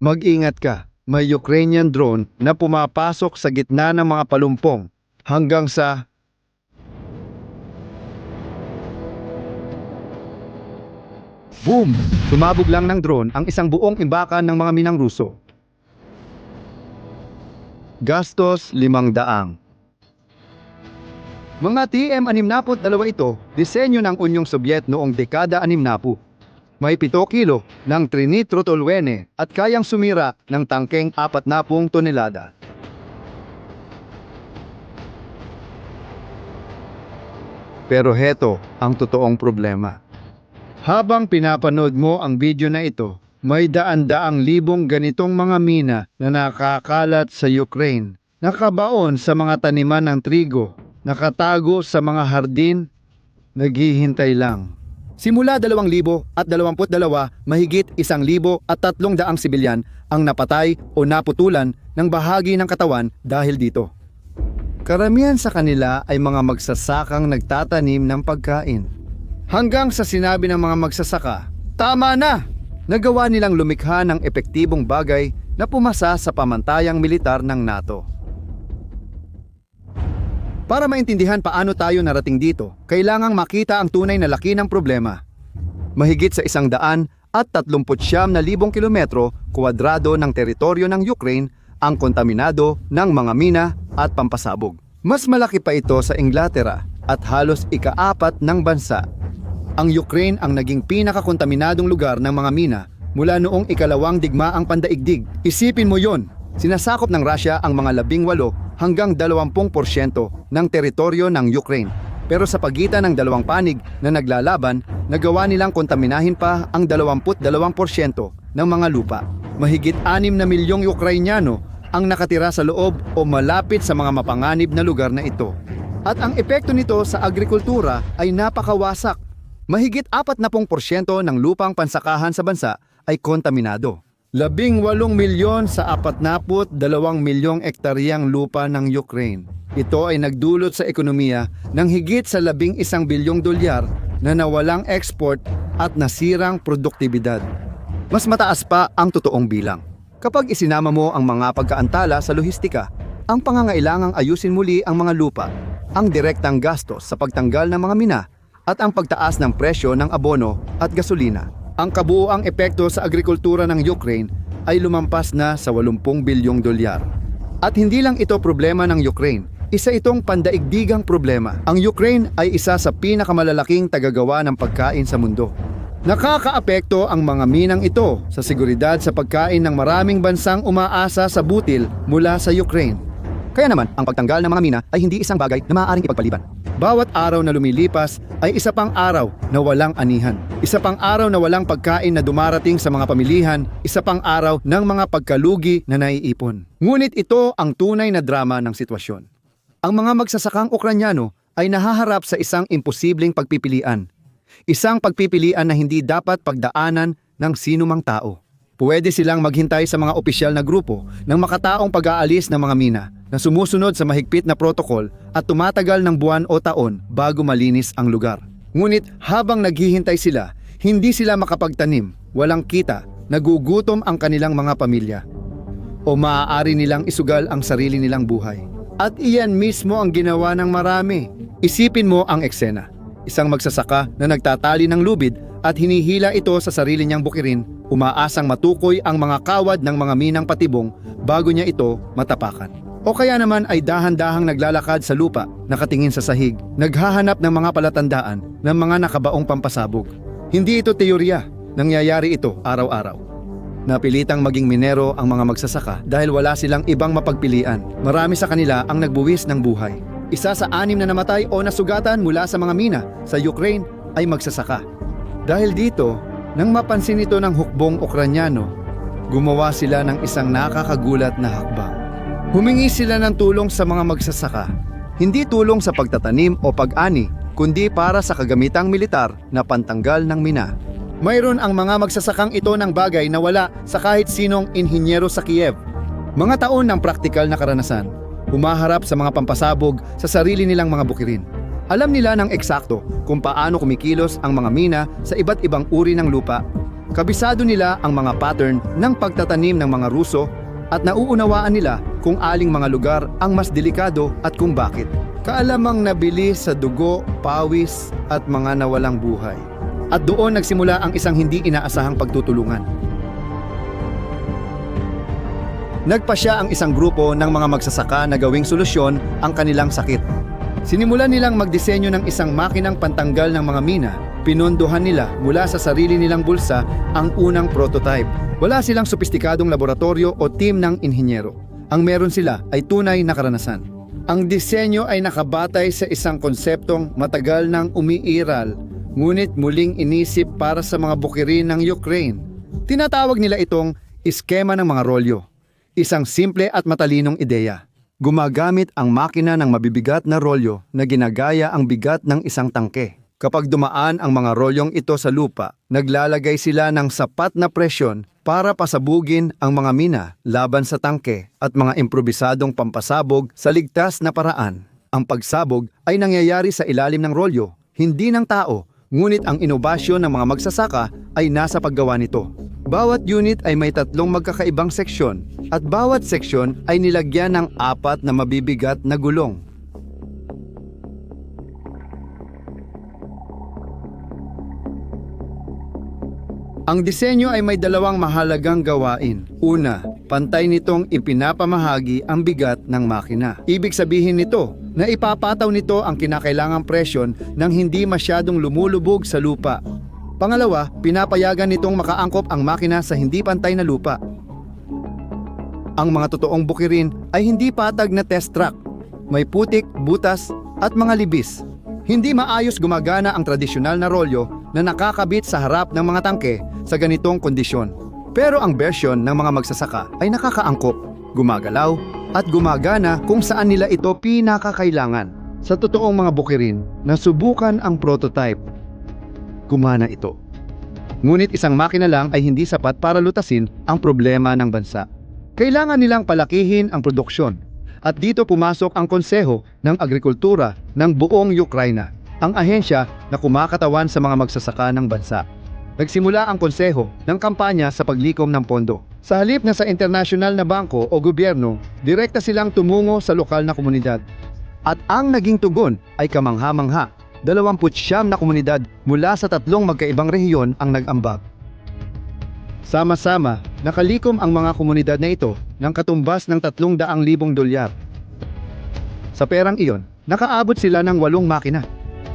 Mag-ingat ka. May Ukrainian drone na pumapasok sa gitna ng mga palumpong hanggang sa Boom! Sumabog lang ng drone ang isang buong imbakan ng mga minang Ruso. Gastos limang daang. Mga TM-62 ito, disenyo ng Unyong Sobyet noong dekada 60. May 7 kilo ng trinitrotoluene at kayang sumira ng tangkeng 40 tonelada. Pero heto ang totoong problema. Habang pinapanood mo ang video na ito, may daan-daang libong ganitong mga mina na nakakalat sa Ukraine. Nakabaon sa mga taniman ng trigo, nakatago sa mga hardin, naghihintay lang. Simula 2022, mahigit 1,000 at 300 sibilyan ang napatay o naputulan ng bahagi ng katawan dahil dito. Karamihan sa kanila ay mga magsasakang nagtatanim ng pagkain. Hanggang sa sinabi ng mga magsasaka, Tama na! Nagawa nilang lumikha ng epektibong bagay na pumasa sa pamantayang militar ng NATO. Para maintindihan paano tayo narating dito, kailangang makita ang tunay na laki ng problema. Mahigit sa isang daan at 39 na libong kilometro kwadrado ng teritoryo ng Ukraine ang kontaminado ng mga mina at pampasabog. Mas malaki pa ito sa Inglaterra at halos ikaapat ng bansa. Ang Ukraine ang naging pinakakontaminadong lugar ng mga mina mula noong ikalawang digmaang pandaigdig. Isipin mo yon, sinasakop ng Russia ang mga labing walo hanggang 20% ng teritoryo ng Ukraine. Pero sa pagitan ng dalawang panig na naglalaban, nagawa nilang kontaminahin pa ang 22% ng mga lupa. Mahigit 6 na milyong Ukrainyano ang nakatira sa loob o malapit sa mga mapanganib na lugar na ito. At ang epekto nito sa agrikultura ay napakawasak. Mahigit 40% ng lupang pansakahan sa bansa ay kontaminado. Labing walong milyon sa 42 milyong ektaryang lupa ng Ukraine. Ito ay nagdulot sa ekonomiya ng higit sa labing isang bilyong dolyar na nawalang export at nasirang produktibidad. Mas mataas pa ang totoong bilang. Kapag isinama mo ang mga pagkaantala sa lohistika, ang pangangailangang ayusin muli ang mga lupa, ang direktang gastos sa pagtanggal ng mga mina, at ang pagtaas ng presyo ng abono at gasolina. Ang kabuoang epekto sa agrikultura ng Ukraine ay lumampas na sa 80 bilyong dolyar. At hindi lang ito problema ng Ukraine, isa itong pandaigdigang problema. Ang Ukraine ay isa sa pinakamalalaking tagagawa ng pagkain sa mundo. Nakakaapekto ang mga minang ito sa seguridad sa pagkain ng maraming bansang umaasa sa butil mula sa Ukraine. Kaya naman, ang pagtanggal ng mga mina ay hindi isang bagay na maaaring ipagpaliban. Bawat araw na lumilipas ay isa pang araw na walang anihan. Isa pang araw na walang pagkain na dumarating sa mga pamilihan. Isa pang araw ng mga pagkalugi na naiipon. Ngunit ito ang tunay na drama ng sitwasyon. Ang mga magsasakang Ukranyano ay nahaharap sa isang imposibleng pagpipilian. Isang pagpipilian na hindi dapat pagdaanan ng sinumang tao. Pwede silang maghintay sa mga opisyal na grupo ng makataong pag-aalis ng mga mina na sumusunod sa mahigpit na protokol at tumatagal ng buwan o taon bago malinis ang lugar. Ngunit habang naghihintay sila, hindi sila makapagtanim, walang kita, nagugutom ang kanilang mga pamilya. O maaari nilang isugal ang sarili nilang buhay. At iyan mismo ang ginawa ng marami. Isipin mo ang eksena. Isang magsasaka na nagtatali ng lubid at hinihila ito sa sarili niyang bukirin, umaasang matukoy ang mga kawad ng mga minang patibong bago niya ito matapakan. O kaya naman ay dahan-dahang naglalakad sa lupa, nakatingin sa sahig, naghahanap ng mga palatandaan ng mga nakabaong pampasabog. Hindi ito teorya, nangyayari ito araw-araw. Napilitang maging minero ang mga magsasaka dahil wala silang ibang mapagpilian. Marami sa kanila ang nagbuwis ng buhay. Isa sa anim na namatay o nasugatan mula sa mga mina sa Ukraine ay magsasaka. Dahil dito, nang mapansin ito ng hukbong Ukranyano, gumawa sila ng isang nakakagulat na hakbang. Humingi sila ng tulong sa mga magsasaka. Hindi tulong sa pagtatanim o pag-ani, kundi para sa kagamitang militar na pantanggal ng mina. Mayroon ang mga magsasakang ito ng bagay na wala sa kahit sinong inhinyero sa Kiev. Mga taon ng praktikal na karanasan, humaharap sa mga pampasabog sa sarili nilang mga bukirin. Alam nila ng eksakto kung paano kumikilos ang mga mina sa iba't ibang uri ng lupa Kabisado nila ang mga pattern ng pagtatanim ng mga Ruso at nauunawaan nila kung aling mga lugar ang mas delikado at kung bakit. Kaalamang nabili sa dugo, pawis at mga nawalang buhay. At doon nagsimula ang isang hindi inaasahang pagtutulungan. Nagpa siya ang isang grupo ng mga magsasaka na gawing solusyon ang kanilang sakit. Sinimulan nilang magdisenyo ng isang makinang pantanggal ng mga mina. Pinondohan nila mula sa sarili nilang bulsa ang unang prototype. Wala silang sopistikadong laboratorio o team ng inhinyero. Ang meron sila ay tunay na karanasan. Ang disenyo ay nakabatay sa isang konseptong matagal nang umiiral, ngunit muling inisip para sa mga bukirin ng Ukraine. Tinatawag nila itong iskema ng mga rolyo. Isang simple at matalinong ideya. Gumagamit ang makina ng mabibigat na rolyo na ginagaya ang bigat ng isang tangke. Kapag dumaan ang mga rolyong ito sa lupa, naglalagay sila ng sapat na presyon para pasabugin ang mga mina laban sa tangke at mga improbisadong pampasabog sa ligtas na paraan. Ang pagsabog ay nangyayari sa ilalim ng rolyo, hindi ng tao, ngunit ang inobasyon ng mga magsasaka ay nasa paggawa nito. Bawat unit ay may tatlong magkakaibang seksyon at bawat seksyon ay nilagyan ng apat na mabibigat na gulong. Ang disenyo ay may dalawang mahalagang gawain. Una, pantay nitong ipinapamahagi ang bigat ng makina. Ibig sabihin nito na ipapataw nito ang kinakailangang presyon nang hindi masyadong lumulubog sa lupa. Pangalawa, pinapayagan nitong makaangkop ang makina sa hindi pantay na lupa. Ang mga totoong bukirin ay hindi patag na test track. May putik, butas, at mga libis. Hindi maayos gumagana ang tradisyonal na rolyo na nakakabit sa harap ng mga tangke sa ganitong kondisyon. Pero ang version ng mga magsasaka ay nakakaangkop, gumagalaw, at gumagana kung saan nila ito pinakakailangan. Sa totoong mga bukirin, nasubukan ang prototype. Gumana ito. Ngunit isang makina lang ay hindi sapat para lutasin ang problema ng bansa. Kailangan nilang palakihin ang produksyon. At dito pumasok ang Konseho ng Agrikultura ng buong Ukraina, ang ahensya na kumakatawan sa mga magsasaka ng bansa. Nagsimula ang konseho ng kampanya sa paglikom ng pondo. Sa halip na sa internasyonal na bangko o gobyerno, direkta silang tumungo sa lokal na komunidad. At ang naging tugon ay kamangha-mangha. 29 na komunidad mula sa tatlong magkaibang rehiyon ang nag-ambag. Sama-sama, nakalikom ang mga komunidad na ito ng katumbas ng 300,000 dolyar. Sa perang iyon, nakaabot sila ng walong makina.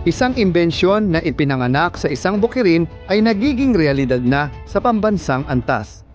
Isang imbensyon na ipinanganak sa isang bukirin ay nagiging realidad na sa pambansang antas.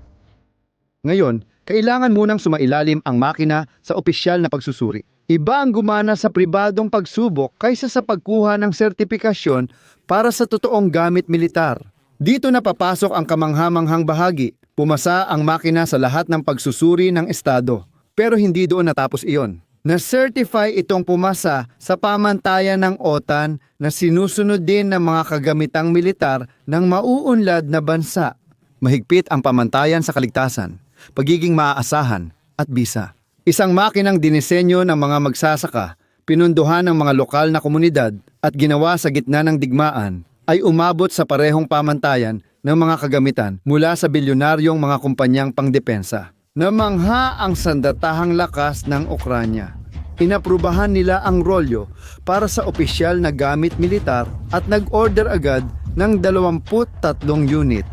Ngayon, kailangan munang sumailalim ang makina sa opisyal na pagsusuri. Iba ang gumana sa pribadong pagsubok kaysa sa pagkuha ng sertipikasyon para sa totoong gamit militar. Dito na papasok ang kamanghamanghang bahagi. Pumasa ang makina sa lahat ng pagsusuri ng Estado. Pero hindi doon natapos iyon. Na-certify itong pumasa sa pamantayan ng OTAN na sinusunod din ng mga kagamitang militar ng mauunlad na bansa. Mahigpit ang pamantayan sa kaligtasan, pagiging maaasahan at bisa. Isang makinang dinisenyo ng mga magsasaka, pinunduhan ng mga lokal na komunidad at ginawa sa gitna ng digmaan ay umabot sa parehong pamantayan ng mga kagamitan mula sa bilyonaryong mga kumpanyang pangdepensa. Namangha ang sandatahang lakas ng Ukranya. Inaprubahan nila ang rolyo para sa opisyal na gamit militar at nag-order agad ng 23 unit.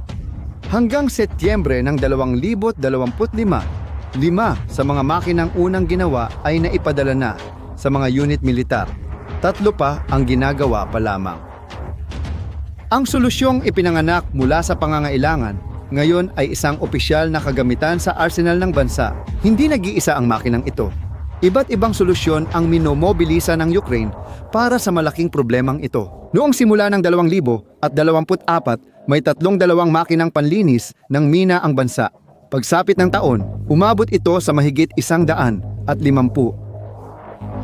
Hanggang Setyembre ng 2025, lima sa mga makinang unang ginawa ay naipadala na sa mga unit militar. Tatlo pa ang ginagawa pa lamang. Ang solusyong ipinanganak mula sa pangangailangan ngayon ay isang opisyal na kagamitan sa arsenal ng bansa. Hindi nag-iisa ang makinang ito. Iba't ibang solusyon ang minomobilisa ng Ukraine para sa malaking problemang ito. Noong simula ng 2024, may tatlong dalawang makinang panlinis ng mina ang bansa. Pagsapit ng taon, umabot ito sa mahigit isang daan at limampu.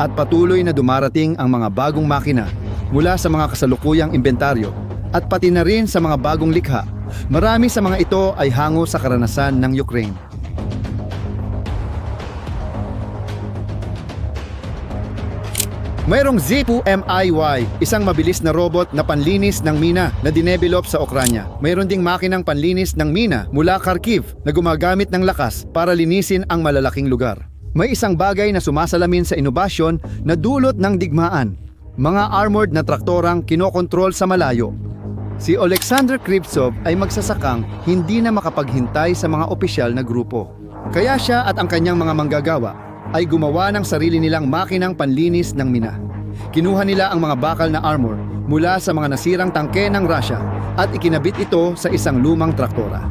At patuloy na dumarating ang mga bagong makina mula sa mga kasalukuyang inventaryo at pati na rin sa mga bagong likha. Marami sa mga ito ay hango sa karanasan ng Ukraine. Mayroong Zipu MIY, isang mabilis na robot na panlinis ng mina na dinevelop sa Ukranya. Mayroon ding makinang panlinis ng mina mula Kharkiv na gumagamit ng lakas para linisin ang malalaking lugar. May isang bagay na sumasalamin sa inobasyon na dulot ng digmaan. Mga armored na traktorang kinokontrol sa malayo. Si Alexander Krivtsov ay magsasakang hindi na makapaghintay sa mga opisyal na grupo. Kaya siya at ang kanyang mga manggagawa ay gumawa ng sarili nilang makinang panlinis ng mina. Kinuha nila ang mga bakal na armor mula sa mga nasirang tangke ng Russia at ikinabit ito sa isang lumang traktora.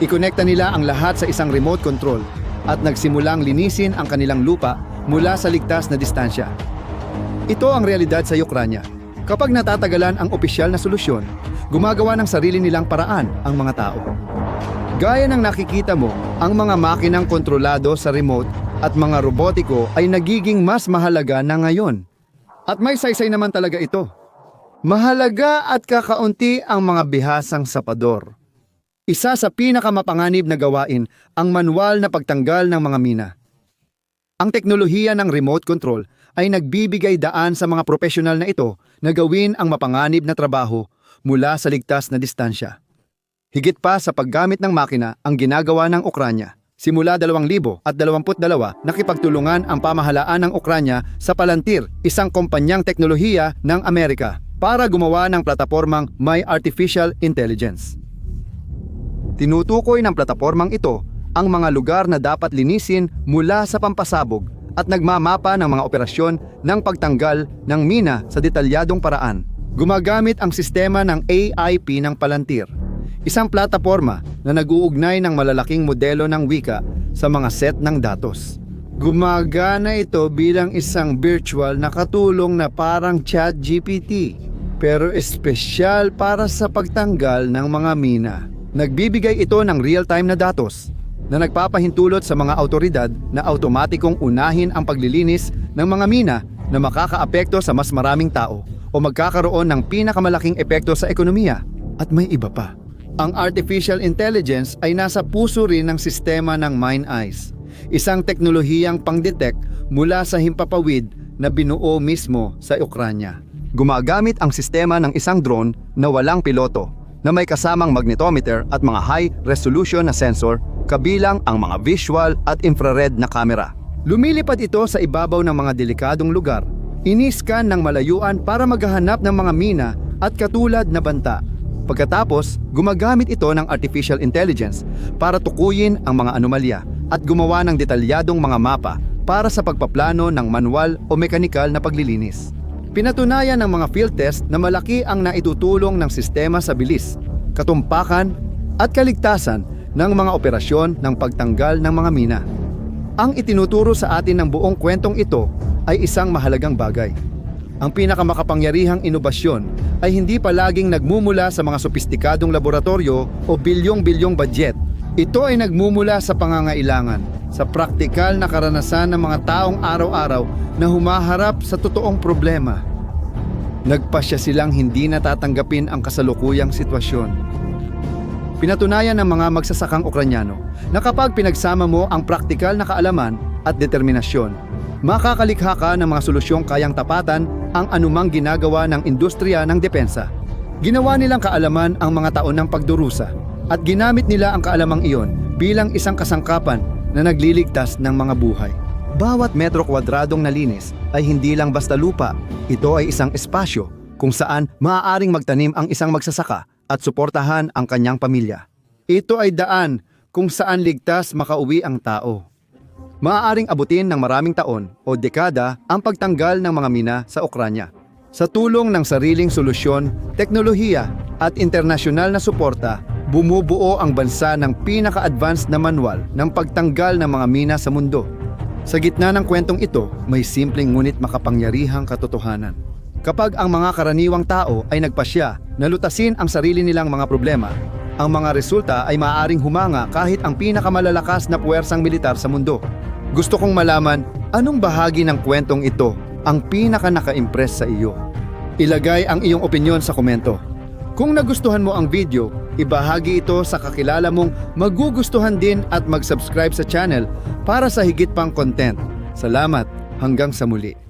Ikonekta nila ang lahat sa isang remote control at nagsimulang linisin ang kanilang lupa mula sa ligtas na distansya. Ito ang realidad sa Ukranya. Kapag natatagalan ang opisyal na solusyon, gumagawa ng sarili nilang paraan ang mga tao. Gaya ng nakikita mo, ang mga makinang kontrolado sa remote at mga robotiko ay nagiging mas mahalaga na ngayon. At may saysay naman talaga ito. Mahalaga at kakaunti ang mga bihasang sapador. Isa sa pinakamapanganib na gawain ang manual na pagtanggal ng mga mina. Ang teknolohiya ng remote control ay nagbibigay daan sa mga profesional na ito na gawin ang mapanganib na trabaho mula sa ligtas na distansya. Higit pa sa paggamit ng makina ang ginagawa ng Ukranya. Simula 2022, nakipagtulungan ang pamahalaan ng Ukranya sa Palantir, isang kumpanyang teknolohiya ng Amerika, para gumawa ng platapormang may artificial intelligence. Tinutukoy ng platapormang ito ang mga lugar na dapat linisin mula sa pampasabog at nagmamapa ng mga operasyon ng pagtanggal ng mina sa detalyadong paraan. Gumagamit ang sistema ng AIP ng Palantir, isang plataporma na nag-uugnay ng malalaking modelo ng wika sa mga set ng datos. Gumagana ito bilang isang virtual na katulong na parang chat GPT, pero espesyal para sa pagtanggal ng mga mina. Nagbibigay ito ng real-time na datos na nagpapahintulot sa mga autoridad na automatikong unahin ang paglilinis ng mga mina na makakaapekto sa mas maraming tao o magkakaroon ng pinakamalaking epekto sa ekonomiya. At may iba pa. Ang artificial intelligence ay nasa puso rin ng sistema ng Mind Eyes, isang teknolohiyang pang-detect mula sa himpapawid na binuo mismo sa Ukranya. Gumagamit ang sistema ng isang drone na walang piloto na may kasamang magnetometer at mga high-resolution na sensor kabilang ang mga visual at infrared na kamera. Lumilipad ito sa ibabaw ng mga delikadong lugar. Iniskan ng malayuan para maghahanap ng mga mina at katulad na banta. Pagkatapos, gumagamit ito ng artificial intelligence para tukuyin ang mga anomalya at gumawa ng detalyadong mga mapa para sa pagpaplano ng manual o mekanikal na paglilinis. Pinatunayan ng mga field test na malaki ang naitutulong ng sistema sa bilis, katumpakan at kaligtasan ng mga operasyon ng pagtanggal ng mga mina. Ang itinuturo sa atin ng buong kwentong ito ay isang mahalagang bagay. Ang pinakamakapangyarihang inobasyon ay hindi palaging nagmumula sa mga sopistikadong laboratorio o bilyong-bilyong budget. Ito ay nagmumula sa pangangailangan, sa praktikal na karanasan ng mga taong araw-araw na humaharap sa totoong problema. Nagpasya silang hindi natatanggapin ang kasalukuyang sitwasyon. Pinatunayan ng mga magsasakang Ukranyano na kapag pinagsama mo ang praktikal na kaalaman at determinasyon, makakalikha ka ng mga solusyong kayang tapatan ang anumang ginagawa ng industriya ng depensa. Ginawa nilang kaalaman ang mga taon ng pagdurusa at ginamit nila ang kaalamang iyon bilang isang kasangkapan na nagliligtas ng mga buhay. Bawat metro kwadradong nalinis ay hindi lang basta lupa, ito ay isang espasyo kung saan maaaring magtanim ang isang magsasaka at suportahan ang kanyang pamilya. Ito ay daan kung saan ligtas makauwi ang tao. Maaaring abutin ng maraming taon o dekada ang pagtanggal ng mga mina sa Ukranya. Sa tulong ng sariling solusyon, teknolohiya at internasyonal na suporta, bumubuo ang bansa ng pinaka-advanced na manual ng pagtanggal ng mga mina sa mundo. Sa gitna ng kwentong ito, may simpleng ngunit makapangyarihang katotohanan. Kapag ang mga karaniwang tao ay nagpasya na lutasin ang sarili nilang mga problema, ang mga resulta ay maaaring humanga kahit ang pinakamalalakas na puwersang militar sa mundo. Gusto kong malaman anong bahagi ng kwentong ito ang pinaka naka-impress sa iyo. Ilagay ang iyong opinyon sa komento. Kung nagustuhan mo ang video, ibahagi ito sa kakilala mong magugustuhan din at mag-subscribe sa channel para sa higit pang content. Salamat, hanggang sa muli.